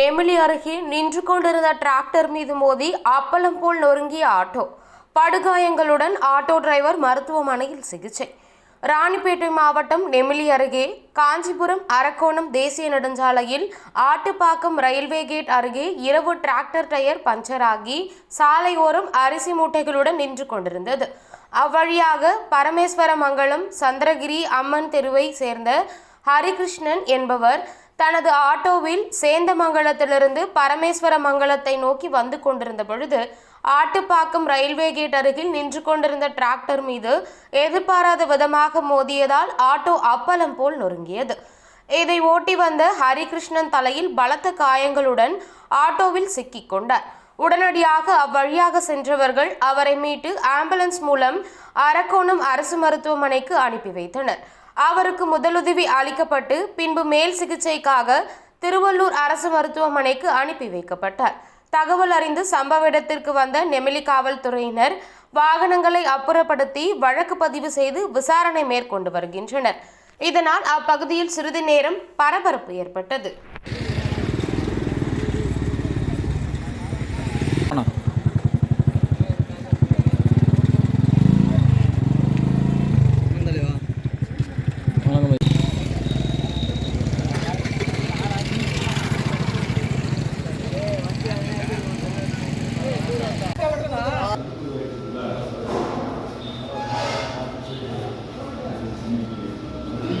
நெமிலி அருகே நின்று கொண்டிருந்த டிராக்டர் மீது மோதி அப்பளம் போல் நொறுங்கிய ஆட்டோ. படுகாயங்களுடன் ஆட்டோ டிரைவர் மருத்துவமனையில் சிகிச்சை. ராணிப்பேட்டை மாவட்டம் நெமிலி அருகே காஞ்சிபுரம் அரக்கோணம் தேசிய நெடுஞ்சாலையில் ஆட்டுப்பாக்கம் ரயில்வே கேட் அருகே இரவு டிராக்டர் டயர் பஞ்சராகி சாலையோரம் அரிசி மூட்டைகளுடன் நின்று கொண்டிருந்தது. அவ்வழியாக பரமேஸ்வரமங்கலம் சந்திரகிரி அம்மன் தெருவை சேர்ந்த ஹரிகிருஷ்ணன் என்பவர் தனது ஆட்டோவில் சேந்தமங்கலத்திலிருந்து பரமேஸ்வர மங்கலத்தை நோக்கி வந்து கொண்டிருந்த பொழுது ஆட்டுப்பாக்கம் ரயில்வே கேட் அருகில் நின்று கொண்டிருந்த டிராக்டர் மீது எதிர்பாராத விதமாக மோதியதால் ஆட்டோ அப்பளம் போல் நொறுங்கியது. இதை ஓட்டி வந்த ஹரிகிருஷ்ணன் தலையில் பலத்த காயங்களுடன் ஆட்டோவில் சிக்கிக்கொண்டார் உடனடியாக அவ்வழியாக சென்றவர்கள் அவரை மீட்டு ஆம்புலன்ஸ் மூலம் அரக்கோணம் அரசு மருத்துவமனைக்கு அனுப்பி வைத்தனர். அவருக்கு முதலுதவி அளிக்கப்பட்டு பின்பு மேல் சிகிச்சைக்காக திருவள்ளூர் அரசு மருத்துவமனைக்கு அனுப்பி வைக்கப்பட்டார். தகவல் அறிந்து சம்பவ இடத்திற்கு வந்த நெமிலி காவல்துறையினர் வாகனங்களை அப்புறப்படுத்தி வழக்கு பதிவு செய்து விசாரணை மேற்கொண்டு வருகின்றனர். இதனால் அப்பகுதியில் சிறிது நேரம் பரபரப்பு ஏற்பட்டது.